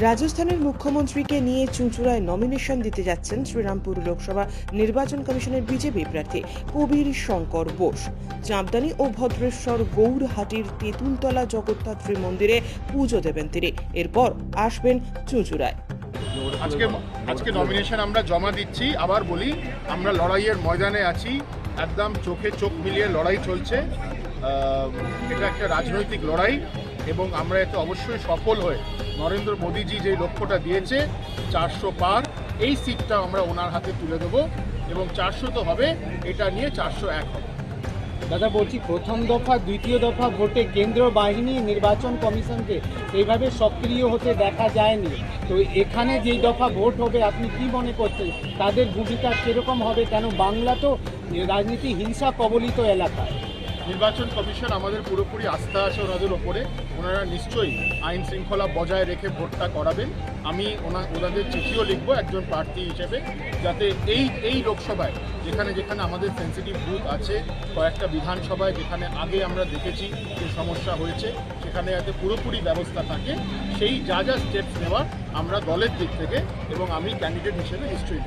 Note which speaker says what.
Speaker 1: রাজস্থানের মুখ্যমন্ত্রীকে নিয়ে চুঁচুড়ায় নমিনেশন দিতে যাচ্ছেন শ্রীরামপুর লোকসভা নির্বাচন কমিশনের বিজেপি প্রার্থী কবির শঙ্কর বোস। চাঁদদানি ও ভদ্রেশ্বর গৌরহাটির তেঁতুলতলা জগদ্ধাত্রী মন্দিরে পুজো দেবেন তিনি। এরপর আসবেন চুঁচুড়ায়।
Speaker 2: আজকে আজকে নমিনেশন আমরা জমা দিচ্ছি। আবার বলি, আমরা লড়াইয়ের ময়দানে আছি। একদম চোখে চোখ মিলিয়ে লড়াই চলছে। এটা একটা রাজনৈতিক লড়াই। এবং আমরা এতে অবশ্যই সফল হয়ে নরেন্দ্র মোদীজি যে লক্ষ্যটা দিয়েছে, চারশো পার, এই সিটটা আমরা ওনার হাতে তুলে দেবো এবং চারশো তো হবে, এটা নিয়ে চারশো এক হবে।
Speaker 3: দাদা, বলছি প্রথম দফা, দ্বিতীয় দফা ভোটে কেন্দ্র বাহিনী নির্বাচন কমিশনকে এইভাবে সক্রিয় হতে দেখা যায়নি। তো এখানে যেই দফা ভোট হবে, আপনি কি মনে করছেন? তাদের ভূমিকা কীরকম হবে? কেন বাংলা তো রাজনীতি হিংসা কবলিত এলাকা।
Speaker 2: নির্বাচন কমিশন আমাদের পুরোপুরি আস্থা আছে ওনাদের ওপরে। ওনারা নিশ্চয়ই আইন শৃঙ্খলা বজায় রেখে ভোটটা করাবেন। আমি ওনা, ওনাদের চিঠিও লিখব একজন প্রার্থী হিসেবে, যাতে এই এই লোকসভায় যেখানে যেখানে আমাদের সেন্সিটিভ বুথ আছে, কয়েকটা বিধানসভায় যেখানে আগে আমরা দেখেছি যে সমস্যা হয়েছে, সেখানে যাতে পুরোপুরি ব্যবস্থা থাকে, সেই যা যা স্টেপস নেওয়ার আমরা দলের দিক থেকে এবং আমি ক্যান্ডিডেট হিসেবে নিশ্চয়ই